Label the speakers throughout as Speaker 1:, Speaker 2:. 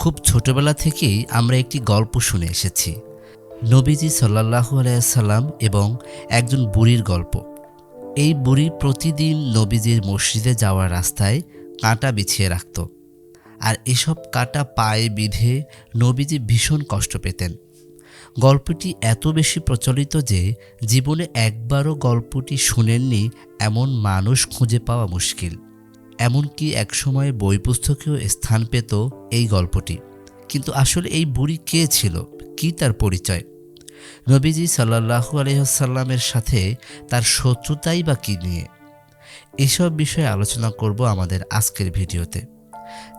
Speaker 1: খুব ছোটবেলা থেকেই আমরা একটি গল্প শুনে এসেছি। নবীজি সাল্লাহু আলাইসাল্লাম এবং একজন বুড়ির গল্প। এই বুড়ি প্রতিদিন নবীজির মসজিদে যাওয়ার রাস্তায় কাঁটা বিছিয়ে রাখত। আর এসব কাঁটা পায়ে বিধে নবীজি ভীষণ কষ্ট পেতেন। গল্পটি এত বেশি প্রচলিত যে জীবনে একবারও গল্পটি শুনেননি এমন মানুষ খুঁজে পাওয়া মুশকিল। এমনকি একসময় বই পুস্তকেও স্থান পেত এই গল্পটি। কিন্তু আসলে এই বুড়ি কে ছিল? কি তার পরিচয়? নবীজি সাল্লাহু আলহ্লামের সাথে তার শত্রুতাই বা কী নিয়ে? এসব বিষয়ে আলোচনা করব আমাদের আজকের ভিডিওতে।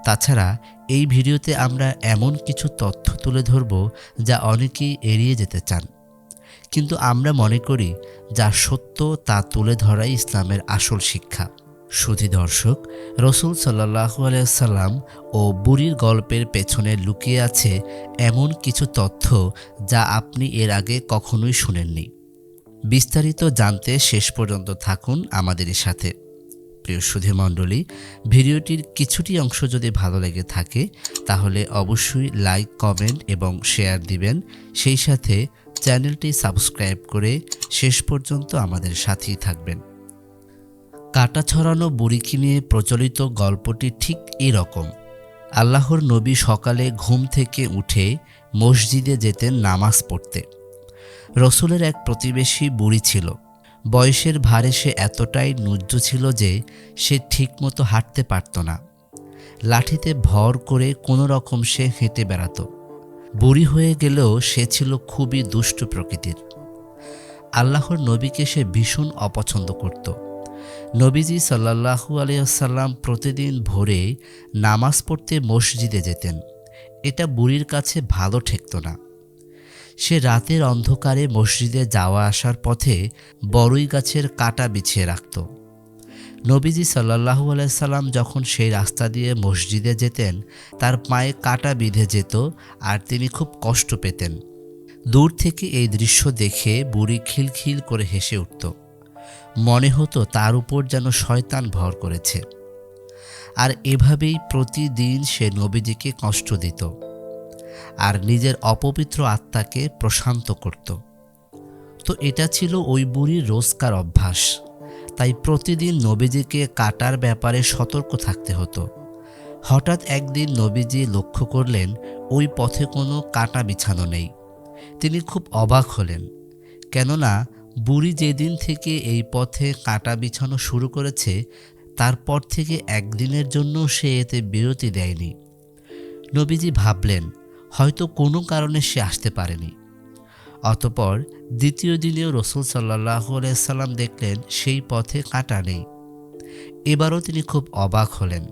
Speaker 1: তাছাড়া এই ভিডিওতে আমরা এমন কিছু তথ্য তুলে ধরব যা অনেকেই এড়িয়ে যেতে চান। কিন্তু আমরা মনে করি যা সত্য তা তুলে ধরাই ইসলামের আসল শিক্ষা। সুধী দর্শক, রসুল সাল্লাহু আলাইসাল্লাম ও বুড়ির গল্পের পেছনে লুকিয়ে আছে এমন কিছু তথ্য যা আপনি এর আগে কখনোই শুনেননি। বিস্তারিত জানতে শেষ পর্যন্ত থাকুন আমাদের সাথে। প্রিয় সুধী মণ্ডলী, ভিডিওটির কিছুটি অংশ যদি ভালো লেগে থাকে, তাহলে অবশ্যই লাইক, কমেন্ট এবং শেয়ার দিবেন। সেই সাথে চ্যানেলটি সাবস্ক্রাইব করে শেষ পর্যন্ত আমাদের সাথেই থাকবেন। কাটা ছড়ানো বুড়িকে নিয়ে প্রচলিত গল্পটি ঠিক এরকম। আল্লাহর নবী সকালে ঘুম থেকে উঠে মসজিদে যেতেন নামাজ পড়তে। রসুলের এক প্রতিবেশী বুড়ি ছিল। বয়সের ভারে সে এতটাই নুজ্জ ছিল যে সে ঠিকমতো হাঁটতে পারত না। লাঠিতে ভর করে কোনো রকম সে হেঁটে বেড়াত। বুড়ি হয়ে গেলেও সে ছিল খুবই দুষ্ট প্রকৃতির। আল্লাহর নবীকে সে ভীষণ অপছন্দ করত। নবীজি সাল্লাহু আলিয়াল্লাম প্রতিদিন ভোরে নামাজ পড়তে মসজিদে যেতেন। এটা বুড়ির কাছে ভালো ঠেকত না। সে রাতের অন্ধকারে মসজিদে যাওয়া আসার পথে বড়ই গাছের কাটা বিছিয়ে রাখত। নবীজি সাল্লাহু আলাইসাল্লাম যখন সেই রাস্তা দিয়ে মসজিদে যেতেন, তার পায়ে কাটা বিঁধে যেত আর তিনি খুব কষ্ট পেতেন। দূর থেকে এই দৃশ্য দেখে বুড়ি খিলখিল করে হেসে উঠত। মনে হতো তার উপর যেন শয়তান ভর করেছে। আর এভাবেই প্রতিদিন সে নবীজিকে কষ্ট দিত আর নিজের অপবিত্র আত্মাকে প্রশান্ত করত। তো এটা ছিল ওই বুড়ির রোজকার অভ্যাস। তাই প্রতিদিন নবীজিকে কাটার ব্যাপারে সতর্ক থাকতে হতো। হঠাৎ একদিন নবীজি লক্ষ্য করলেন, ওই পথে কোনো কাটা বিছানো নেই। তিনি খুব অবাক হলেন। কেননা বুড়ি যেদিন থেকে এই পথে কাটা বিছানো শুরু করেছে, তারপর থেকে একদিনের জন্য সে এতে বিরতি দেয়নি। নবীজি ভাবলেন, হয়তো কোনো কারণে সে আসতে পারেনি। অতপর দ্বিতীয় দিনেও রসুল সাল্লাহ সাল্লাম দেখলেন সেই পথে কাটা নেই। এবারও তিনি খুব অবাক হলেন।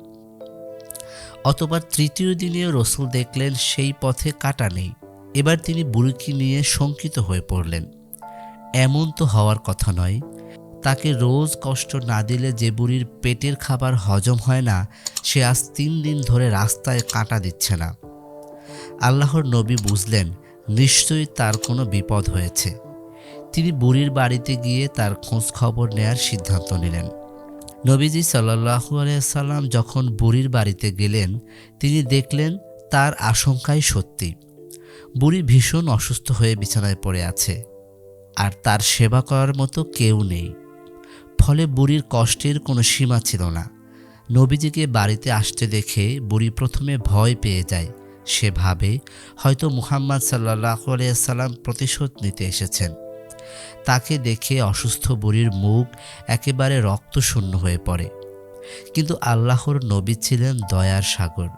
Speaker 1: অতবার তৃতীয় দিনেও রসুল দেখলেন সেই পথে কাটা নেই। এবার তিনি বুড়িকে নিয়ে শঙ্কিত হয়ে পড়লেন। এমন তো হওয়ার কথা নয়। তাকে রোজ কষ্ট না দিলে যে বুড়ির পেটের খাবার হজম হয় না, সে আজ তিন দিন ধরে রাস্তায় কাটা দিচ্ছে না। আল্লাহর নবী বুঝলেন, নিশ্চয়ই তার কোনো বিপদ হয়েছে। তিনি বুড়ির বাড়িতে গিয়ে তার খোঁজ খবর নেয়ার সিদ্ধান্ত নিলেন। নবীজি সাল্লাহু আলিয়াল্লাম যখন বুড়ির বাড়িতে গেলেন, তিনি দেখলেন তার আশঙ্কাই সত্যি। বুড়ি ভীষণ অসুস্থ হয়ে বিছানায় পড়ে আছে। আর তার সেবা করার মতো কেউ নেই। ফলে বুড়ির কষ্টের কোনো সীমা ছিল না। নবীজিকে বাড়িতে আসতে দেখে বুড়ি প্রথমে ভয় পেয়ে যায়। সে ভাবে হয়তো মুহাম্মদ সাল্লাহ সাল্লাম প্রতিশোধ নিতে এসেছেন। তাকে দেখে অসুস্থ বুড়ির মুখ একেবারে রক্তশূন্য হয়ে পড়ে। কিন্তু আল্লাহর নবী ছিলেন দয়ার সাগর।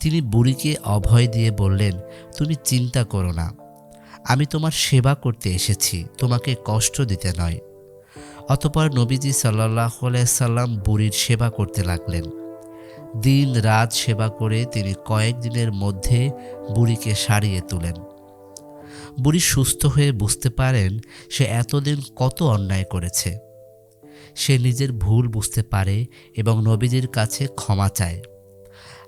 Speaker 1: তিনি বুড়িকে অভয় দিয়ে বললেন, তুমি চিন্তা করো না। আমি তোমার সেবা করতে এসেছি, তোমাকে কষ্ট দিতে নয়। অতপর নবীজি সাল্লাহ সাল্লাম বুড়ির সেবা করতে লাগলেন। দিন রাত সেবা করে তিনি কয়েকদিনের মধ্যে বুড়িকে সারিয়ে তোলেন। বুড়ি সুস্থ হয়ে বুঝতে পারেন সে এতদিন কত অন্যায় করেছে। সে নিজের ভুল বুঝতে পারে এবং নবীজির কাছে ক্ষমা চায়।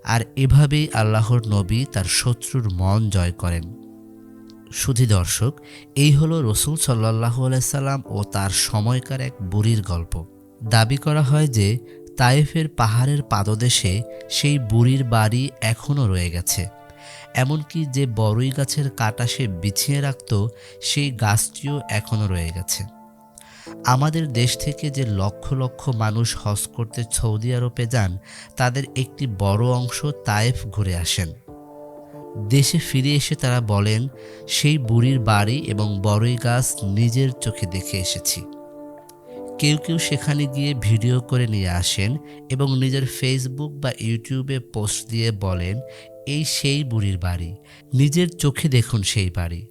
Speaker 1: আর এভাবেই আল্লাহর নবী তার শত্রুর মন জয় করেন। সুধী দর্শক, এই হলো রসুল সাল্লাহ সাল্লাম ও তার সময়কার এক বুড়ির গল্প। দাবি করা হয় যে, তায়েফের পাহাড়ের পাদদেশে সেই বুড়ির বাড়ি এখনও রয়ে গেছে। এমনকি যে বড়ই গাছের কাটা সে বিছিয়ে রাখত, সেই গাছটিও এখনও রয়ে গেছে। আমাদের দেশ থেকে যে লক্ষ লক্ষ মানুষ হজ করতে সৌদি আরবে যান, তাদের একটি বড় অংশ তায়েফ ঘুরে আসেন। দেশে ফিরে এসে তারা বলেন, সেই বুড়ির বাড়ি এবং বড়ই গাছ নিজের চোখে দেখে এসেছি। কেউ কেউ সেখানে গিয়ে ভিডিও করে নিয়ে আসেন এবং নিজের ফেসবুক বা ইউটিউবে পোস্ট দিয়ে বলেন, এই সেই বুড়ির বাড়ি, নিজের চোখে দেখুন সেই বাড়ি,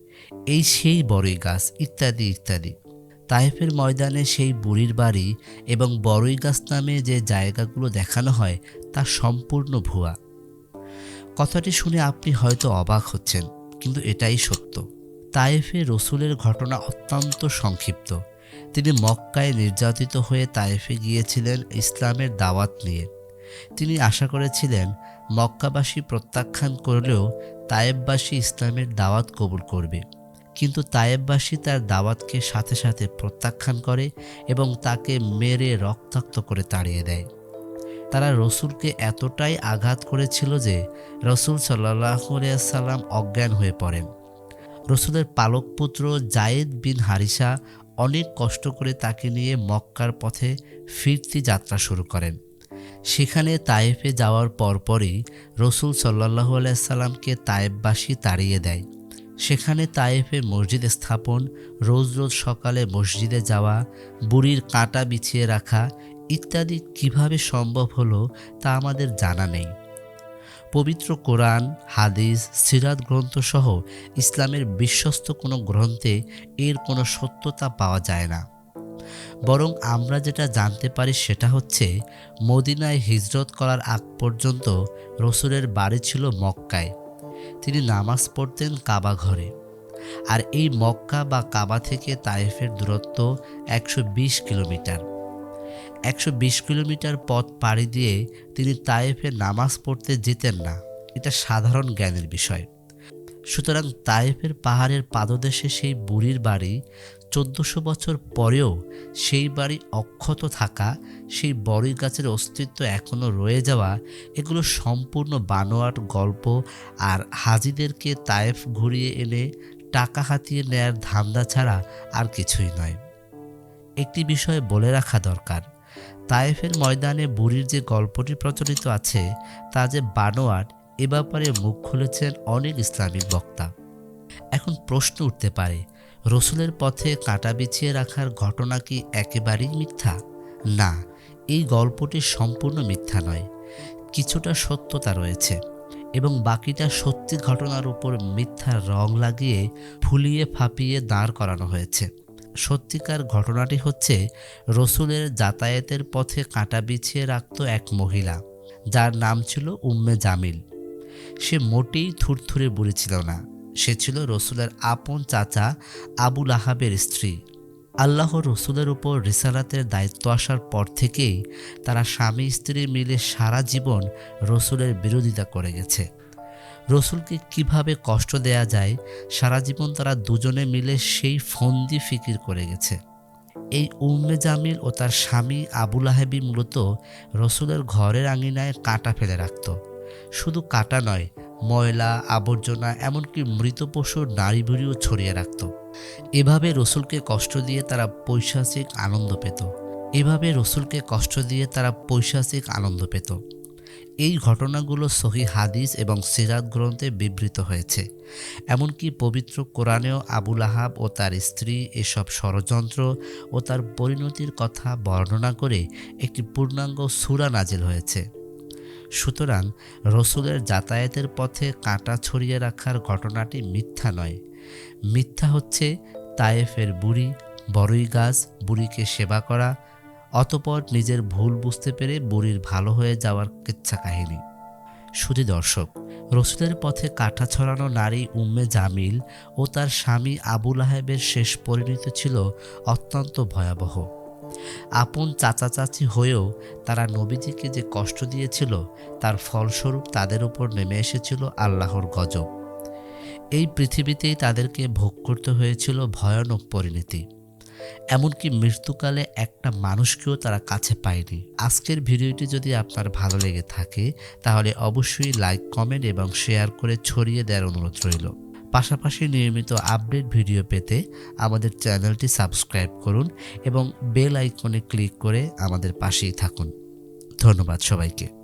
Speaker 1: এই সেই বড়ই গাছ, ইত্যাদি ইত্যাদি। তাইফের ময়দানে সেই বুড়ির বাড়ি এবং বড়ই গাছ নামে যে জায়গাগুলো দেখানো হয়, তা সম্পূর্ণ ভুয়া। কথাটি শুনে আপনি হয়তো অবাক হচ্ছেন, কিন্তু এটাই সত্য। তায়েফে রসুলের ঘটনা অত্যন্ত সংক্ষিপ্ত। তিনি মক্কায় নির্যাতিত হয়ে তায়েফে গিয়েছিলেন ইসলামের দাওয়াত নিয়ে। তিনি আশা করেছিলেন মক্কাবাসী প্রত্যাখ্যান করলেও তায়েববাসী ইসলামের দাওয়াত কবুল করবে। কিন্তু তায়েববাসী তার দাওয়াতকে সাথে সাথে প্রত্যাখ্যান করে এবং তাকে মেরে রক্তাক্ত করে তাড়িয়ে দেয়। তারা রসুলকে এতটাই আঘাত করেছিল যে রসুল সাল্লাহ সাল্লাম অজ্ঞান হয়ে পড়েন। রসুলের পালক পুত্র জায়েদ বিন হারিসা অনেক কষ্ট করে তাকে নিয়ে মক্কার পথে ফিরতি যাত্রা শুরু করেন। সেখানে তায়েফে যাওয়ার পরপরই রসুল সাল্লাহ আলাইসাল্লামকে তায়েববাসী তাড়িয়ে দেয়। সেখানে তায়েফে মসজিদ স্থাপন, রোজ রোজ সকালে মসজিদে যাওয়া, বুড়ির কাঁটা বিছিয়ে রাখা ইত্যাদি কীভাবে সম্ভব হলো তা আমাদের জানা নেই। পবিত্র কোরআন, হাদিস, সিরাত গ্রন্থসহ ইসলামের বিশ্বস্ত কোনো গ্রন্থে এর কোনো সত্যতা পাওয়া যায় না। বরং আমরা যেটা জানতে পারি সেটা হচ্ছে, মদিনায় হিজরত করার আগ পর্যন্ত রসুলের বাড়ি ছিল মক্কায়। তিনি নামাজ পড়তেন কাবা ঘরে। আর এই মক্কা বা কাবা থেকে তাইফের দূরত্ব একশো বিশ কিলোমিটার। একশো বিশ কিলোমিটার পথ পাড়ি দিয়ে তিনি তায়েফে নামাজ পড়তে যেতেন না। এটা সাধারণ জ্ঞানের বিষয়। সুতরাং তায়েফের পাহাড়ের পাদদেশে সেই বুড়ির বাড়ি চোদ্দশো বছর পরেও সেই বাড়ি অক্ষত থাকা, সেই বড়ই গাছের অস্তিত্ব এখনও রয়ে যাওয়া, এগুলো সম্পূর্ণ বানোয়াট গল্প আর হাজিদেরকে তায়েফ ঘুরিয়ে এনে টাকা হাতিয়ে নেয়ার ধান্দা ছাড়া আর কিছুই নয়। একটি বিষয় বলে রাখা দরকার। তায়েফের ময়দানে বুড়ির যে গল্পটি প্রচলিত আছে, তা যে বানোয়ার এ ব্যাপারে মুখ খুলেছেন অনেক ইসলামিক বক্তা। এখন প্রশ্ন উঠতে পারে, রসুলের পথে কাঁটা বিছিয়ে রাখার ঘটনা কি একেবারেই মিথ্যা? না, এই গল্পটি সম্পূর্ণ মিথ্যা নয়। কিছুটা সত্যতা রয়েছে এবং বাকিটা সত্যি ঘটনার উপর মিথ্যা রং লাগিয়ে, ফুলিয়ে ফাঁপিয়ে দাঁড় করানো হয়েছে। সত্যিকার ঘটনাটি হচ্ছে রসুলের যাতায়াতের পথে কাঁটা বিছিয়ে রাখত এক মহিলা, যার নাম ছিল উম্মে জামিল। সে মোটেই থুরথুরে বুড়ি ছিল না। সে ছিল রসুলের আপন চাচা আবুল আহাবের স্ত্রী। আল্লাহ রসুলের উপর রিসালাতের দায়িত্ব আসার পর থেকেই তারা স্বামী স্ত্রী মিলে সারা জীবন রসুলের বিরোধিতা করে গেছে। রসুলকে কীভাবে কষ্ট দেয়া যায়, সারা জীবন তারা দুজনে মিলে সেই ফন্দি ফিকির করে গেছে। এই উম্মে জামিল ও তার স্বামী আবুল আহেবি মূলত রসুলের ঘরের আঙিনায় কাঁটা ফেলে রাখত। শুধু কাঁটা নয়, ময়লা, আবর্জনা, এমনকি মৃত পশুর নারী ভুড়িও ছড়িয়ে রাখত। এভাবে রসুলকে কষ্ট দিয়ে তারা পৈশাচিক আনন্দ পেত। এভাবে রসুলকে কষ্ট দিয়ে তারা পৈশাচিক আনন্দ পেত। এই ঘটনাগুলো সহি হাদিস এবং সিরাত গ্রন্থে বিবৃত হয়েছে। এমনকি পবিত্র কোরআনেও আবুল আহাব ও তার স্ত্রী এসব ষড়যন্ত্র ও তার পরিণতির কথা বর্ণনা করে একটি পূর্ণাঙ্গ সুরা নাজিল হয়েছে। সুতরাং রসুলের যাতায়াতের পথে কাঁটা ছড়িয়ে রাখার ঘটনাটি মিথ্যা নয়। মিথ্যা হচ্ছে তায়েফের বুড়ি, বড়ই গাছ, বুড়িকে সেবা করা অতপর নিজের ভুল বুঝতে পেরে বুড়ির ভালো হয়ে যাওয়ার কিচ্ছা কাহিনী। শুধু দর্শক, রসুলের পথে কাঁটা ছড়ানো নারী উম্মে জামিল ও তার স্বামী আবুল আহেবের শেষ পরিণতি ছিল অত্যন্ত ভয়াবহ। আপন চাচা চাচি হয়েও তারা নবীজিকে যে কষ্ট দিয়েছিল, তার ফলস্বরূপ তাদের উপর নেমে এসেছিল আল্লাহর গজব। এই পৃথিবীতেই তাদেরকে ভোগ করতে হয়েছিল ভয়ানক পরিণতি। এমনকি মৃত্যুকালে একটা মানুষকেও তারা কাছে পায়নি। আজকের ভিডিওটি যদি আপনার ভালো লেগে থাকে, তাহলে অবশ্যই লাইক কমেন্ট এবং শেয়ার করে ছড়িয়ে দেওয়ার অনুরোধ রইল। পাশাপাশি নিয়মিত আপডেট ভিডিও পেতে আমাদের চ্যানেলটি সাবস্ক্রাইব করুন এবং বেল আইকনে ক্লিক করে আমাদের পাশেই থাকুন। ধন্যবাদ সবাইকে।